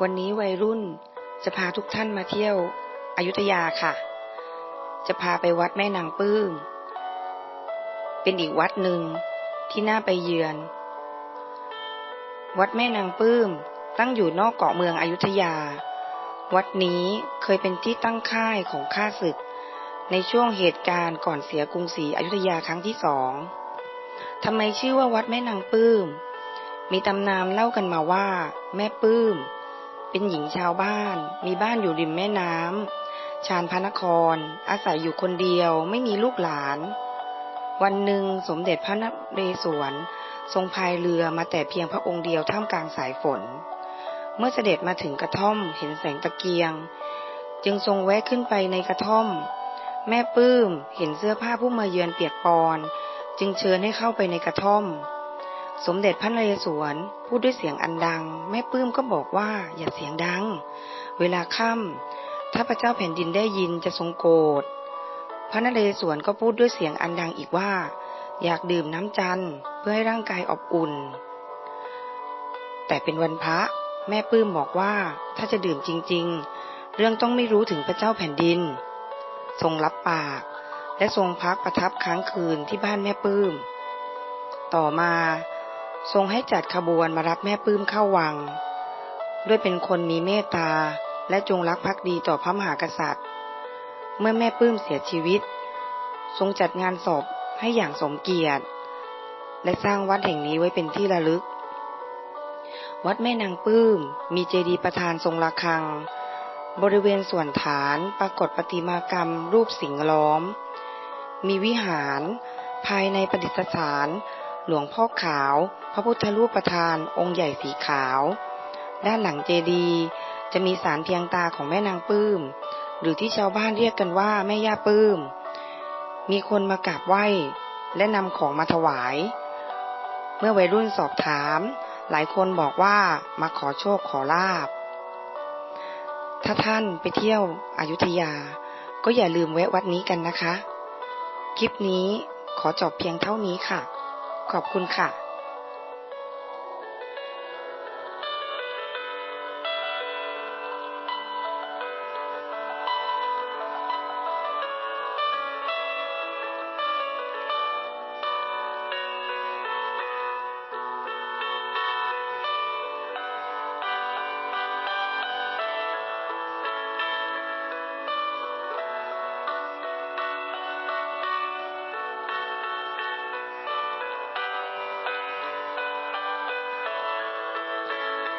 วันนี้วัยรุ่นจะพาทุกท่านมาเที่ยวอยุธยาค่ะ จะพาไปวัดแม่นางปื้ม เป็นอีกวัดหนึ่งที่น่าไปเยือน วัดแม่นางปื้มตั้งอยู่นอกเกาะเมืองอยุธยา วัดนี้เคยเป็นที่ตั้งค่ายของข้าศึก ในช่วงเหตุการณ์ก่อนเสียกรุงศรีอยุธยาครั้งที่สองทำไมชื่อว่าวัดแม่นางปื้ม มีตำนานเล่ากันมาว่า แม่ปื้ม เป็นหญิงชาวบ้าน มีบ้านอยู่ริมแม่น้ำชานพระนคร อาศัยอยู่คนเดียวไม่มีลูกหลาน วันหนึ่งสมเด็จพระนเรศวรทรงพายเรือมาแต่เพียงพระองค์เดียวท่ามกลางสายฝน เมื่อเสด็จมาถึงกระท่อมเห็นแสงตะเกียง จึงทรงแวะขึ้นไปในกระท่อม แม่ปื้มเห็นเสื้อผ้าผู้มาเยือนเปียกปอน จึงเชิญให้เข้าไปในกระท่อม สมเด็จพระนเรศวรพูดด้วยเสียงอันดัง แม่ปื้มก็บอกว่าอย่าเสียงดัง เวลาค่ำถ้าพระเจ้าแผ่นดินได้ยินจะทรงโกรธพระนเรศวรก็พูดด้วยเสียงอันดังอีกว่า อยากดื่มน้ำจันทร์เพื่อให้ร่างกายอบอุ่น แต่เป็นวันพระแม่ปื้มบอกว่าถ้าจะดื่มจริง ๆ เรื่องต้องไม่รู้ถึงพระเจ้าแผ่นดิน ทรงรับปาก และทรงพักประทับค้างคืนที่บ้านแม่ปื้ม ต่อมา ทรงให้จัดขบวนมารับแม่ปื้มเข้าวัง ด้วยเป็นคนมีเมตตาและจงรักภักดีต่อพระมหากษัตริย์ เมื่อแม่ปื้มเสียชีวิต ทรงจัดงานศพให้อย่างสมเกียรติ และสร้างวัดแห่งนี้ไว้เป็นที่ระลึก วัดแม่นางปื้มมีเจดีย์ประธานทรงระฆัง บริเวณส่วนฐานปรากฏประติมากรรมรูปสิงห์ล้อม มีวิหารภายในประดิษฐาน หลวงพ่อขาว พระพุทธรูปประธาน องค์ใหญ่สีขาว ด้านหลังเจดีย์จะมีสารเพียงตาของแม่นางปื้ม หรือที่ชาวบ้านเรียกกันว่าแม่ย่าปื้ม มีคนมากราบไหว้และนำของมาถวาย เมื่อวัยรุ่นสอบถาม หลายคนบอกว่ามาขอโชคขอลาบ ถ้าท่านไปเที่ยวอายุทยา ก็อย่าลืมแวะวัดนี้กันนะคะ คลิปนี้ขอจบเพียงเท่านี้ค่ะ ขอบคุณค่ะ